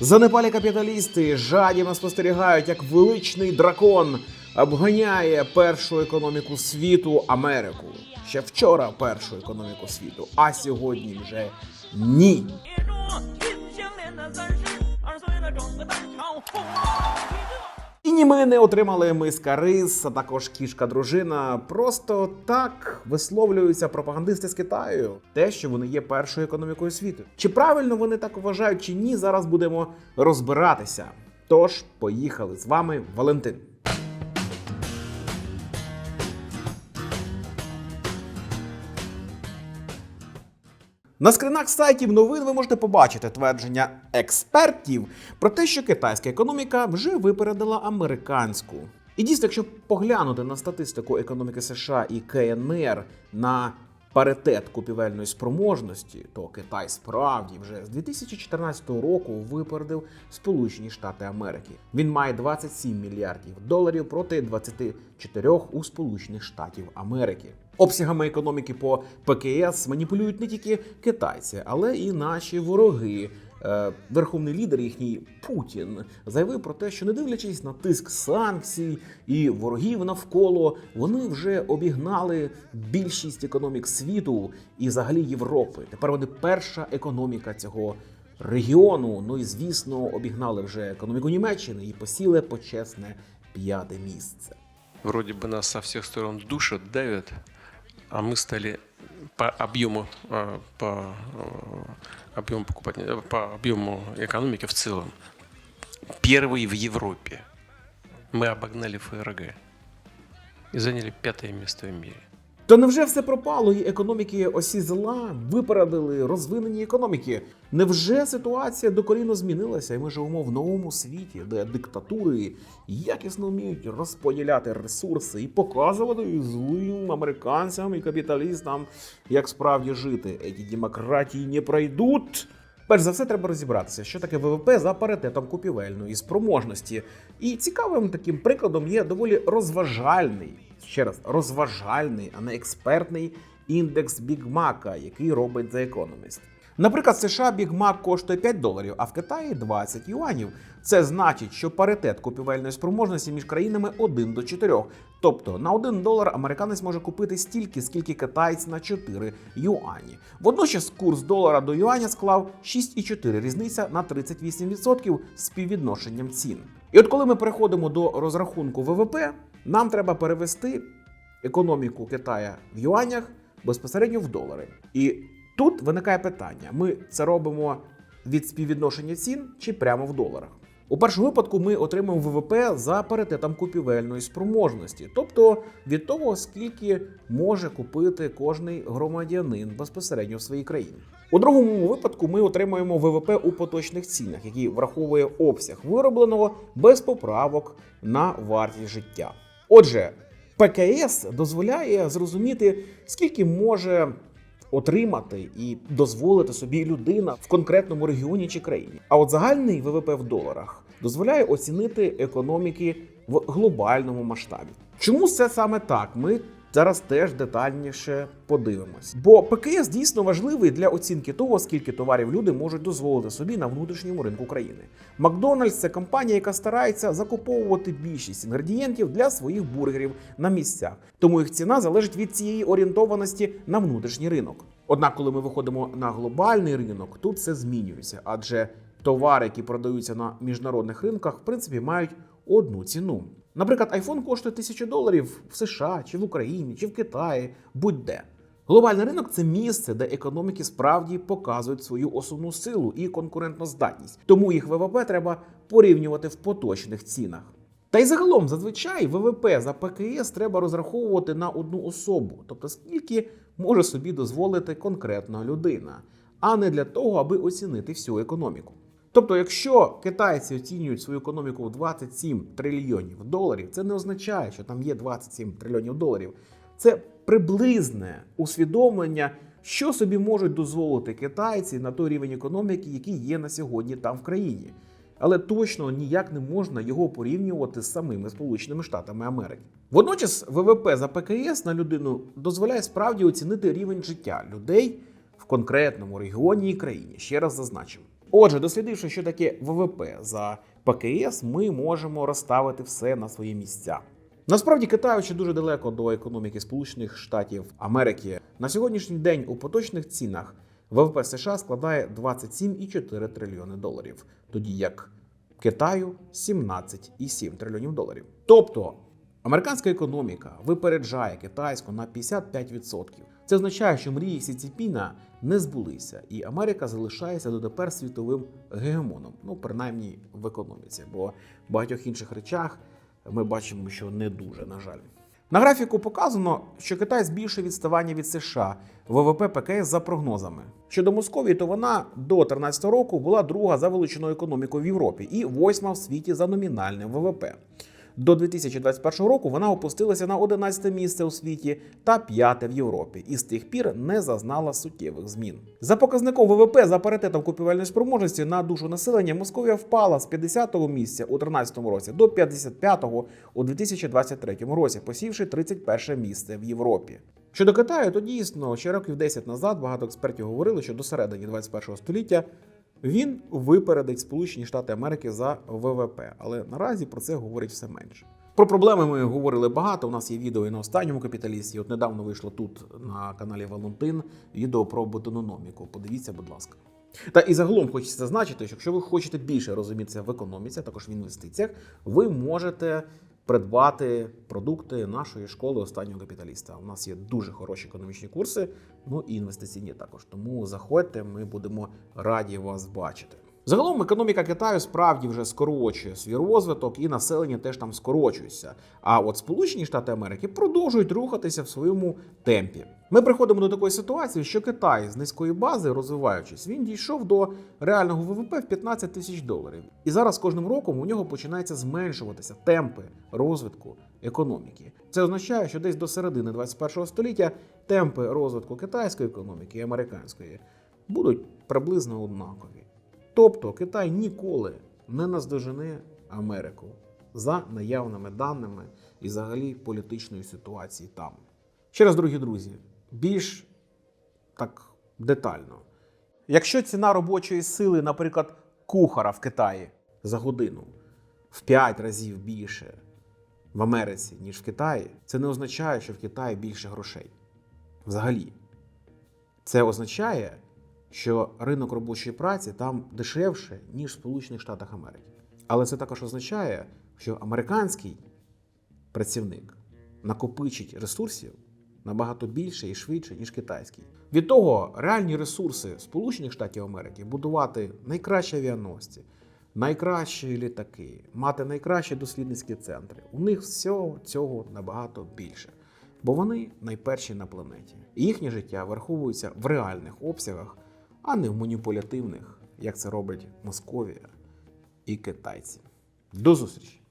Занепалі капіталісти жадібно спостерігають, як величний дракон обганяє першу економіку світу Америку. Ще вчора першу економіку світу, а сьогодні вже ні. Ні, ми не отримали миска рис, а також кішка-дружина. Просто так висловлюються пропагандисти з Китаю, те, що вони є першою економікою світу. Чи правильно вони так вважають, чи ні, зараз будемо розбиратися. Тож, поїхали з вами, Валентин. На скринах сайтів новин ви можете побачити твердження експертів про те, що китайська економіка вже випередила американську. І дійсно, якщо поглянути на статистику економіки США і КНР на паритет купівельної спроможності, то Китай справді вже з 2014 року випередив Сполучені Штати Америки. Він має 27 мільярдів доларів проти 24 у Сполучених Штатів Америки. Обсягами економіки по ПКС маніпулюють не тільки китайці, але і наші вороги. Е, Верховний лідер їхній Путін заявив про те, що не дивлячись на тиск санкцій і ворогів навколо, вони вже обігнали більшість економік світу і взагалі Європи. Тепер вони перша економіка цього регіону. Ну і звісно, обігнали вже економіку Німеччини і посіли почесне п'яте місце. Вроде бы нас со всех сторон душат, давят, а мы стали по объему, э, по э, объему покупателей, по объему экономики в целом первый в Европе. Мы обогнали ФРГ и заняли пятое место в мире. То невже все пропало і економіки осі зла випередили розвинені економіки? Невже ситуація докорінно змінилася, і ми живемо в новому світі, де диктатури якісно вміють розподіляти ресурси і показувати злим американцям і капіталістам, як справді жити? Еті демократії не пройдуть. Перш за все, треба розібратися, що таке ВВП за паритетом купівельної спроможності. І цікавим таким прикладом є доволі розважальний, ще раз, розважальний, а не експертний індекс Бігмака, який робить The Economist. Наприклад, в США Mac коштує 5 доларів, а в Китаї 20 юанів. Це значить, що паритет купівельної спроможності між країнами 1 до 4. Тобто на 1 долар американець може купити стільки, скільки китаєць на 4 юані. Водночас курс долара до юаня склав 6,4, різниця на 38% з співвідношенням цін. І от коли ми переходимо до розрахунку ВВП, нам треба перевести економіку Китая в юанях безпосередньо в долари. І тут виникає питання: ми це робимо від співвідношення цін чи прямо в доларах? У першому випадку ми отримуємо ВВП за паритетом купівельної спроможності, тобто від того, скільки може купити кожний громадянин безпосередньо в своїй країні. У другому випадку ми отримуємо ВВП у поточних цінах, який враховує обсяг виробленого без поправок на вартість життя. Отже, ПКС дозволяє зрозуміти, скільки може отримати і дозволити собі людина в конкретному регіоні чи країні. А от загальний ВВП в доларах дозволяє оцінити економіки в глобальному масштабі. Чому це саме так? Ми зараз теж детальніше подивимось. Бо ПКС дійсно важливий для оцінки того, скільки товарів люди можуть дозволити собі на внутрішньому ринку країни. Макдональдс це компанія, яка старається закуповувати більшість інгредієнтів для своїх бургерів на місцях, тому їх ціна залежить від цієї орієнтованості на внутрішній ринок. Однак, коли ми виходимо на глобальний ринок, тут все змінюється, адже товари, які продаються на міжнародних ринках, в принципі, мають одну ціну. Наприклад, iPhone коштує 1000 доларів в США, чи в Україні, чи в Китаї, будь-де. Глобальний ринок це місце, де економіки справді показують свою основну силу і конкурентноздатність. Тому їх ВВП треба порівнювати в поточних цінах. Та й загалом, зазвичай, ВВП за ПКС треба розраховувати на одну особу, тобто скільки може собі дозволити конкретна людина, а не для того, аби оцінити всю економіку. Тобто, якщо китайці оцінюють свою економіку в 27 трильйонів доларів, це не означає, що там є 27 трильйонів доларів. Це приблизне усвідомлення, що собі можуть дозволити китайці на той рівень економіки, який є на сьогодні там в країні. Але точно ніяк не можна його порівнювати з самими Сполученими Штатами Америки. Водночас, ВВП за ПКС на людину дозволяє справді оцінити рівень життя людей в конкретному регіоні і країні. Ще раз зазначив. Отже, дослідивши, що таке ВВП за ПКС, ми можемо розставити все на свої місця. Насправді Китай ще дуже далеко до економіки Сполучених Штатів Америки. На сьогоднішній день у поточних цінах ВВП США складає 27,4 трильйони доларів, тоді як Китаю 17,7 трильйонів доларів. Тобто американська економіка випереджає китайську на 55%. Це означає, що мрії Сі Цзіпіна не збулися, і Америка залишається дотепер світовим гегемоном, ну принаймні в економіці, бо в багатьох інших речах ми бачимо, що не дуже, на жаль. На графіку показано, що Китай збільшує відставання від США ВВП ПКС за прогнозами. Щодо Московії, то вона до 2013 року була друга за величиною економікою в Європі і восьма в світі за номінальним ВВП. До 2021 року вона опустилася на 11 місце у світі та п'яте в Європі, і з тих пір не зазнала суттєвих змін. За показником ВВП за паритетом купівельної спроможності на душу населення Московія впала з 50-го місця у 2013 році до 55-го у 2023 році, посівши 31 місце в Європі. Щодо Китаю, то дійсно ще років 10 назад багато експертів говорили, що до середини 21 століття він випередить Сполучені Штати Америки за ВВП, але наразі про це говорить все менше. Про проблеми ми говорили багато. У нас є відео і на останньому капіталісті. От недавно вийшло тут на каналі Валентин відео про ботономіку. Подивіться, будь ласка. Та і загалом хочеться зазначити, що якщо ви хочете більше розумітися в економіці, а також в інвестиціях, ви можете придбати продукти нашої школи останнього капіталіста. У нас є дуже хороші економічні курси, ну і інвестиційні також. Тому заходьте, ми будемо раді вас бачити. Загалом економіка Китаю справді вже скорочує свій розвиток, і населення теж там скорочується. А от Сполучені Штати Америки продовжують рухатися в своєму темпі. Ми приходимо до такої ситуації, що Китай з низької бази, розвиваючись, він дійшов до реального ВВП в 15 тисяч доларів. І зараз кожним роком у нього починаються зменшуватися темпи розвитку економіки. Це означає, що десь до середини 21 століття темпи розвитку китайської економіки і американської будуть приблизно однакові. Тобто Китай ніколи не наздожене Америку за наявними даними і взагалі політичної ситуації там. Ще раз, дорогі друзі, більш так детально. Якщо ціна робочої сили, наприклад, кухара в Китаї за годину в 5 разів більше в Америці, ніж в Китаї, це не означає, що в Китаї більше грошей. Взагалі. Це означає, що ринок робочої праці там дешевше, ніж в Сполучених Штатах Америки. Але це також означає, що американський працівник накопичить ресурсів набагато більше і швидше, ніж китайський. Від того реальні ресурси Сполучених Штатів Америки будувати найкращі авіаносці, найкращі літаки, мати найкращі дослідницькі центри. У них всього цього набагато більше. Бо вони найперші на планеті. І їхнє життя враховується в реальних обсягах, а не в маніпулятивних, як це робить Московія і китайці. До зустрічі!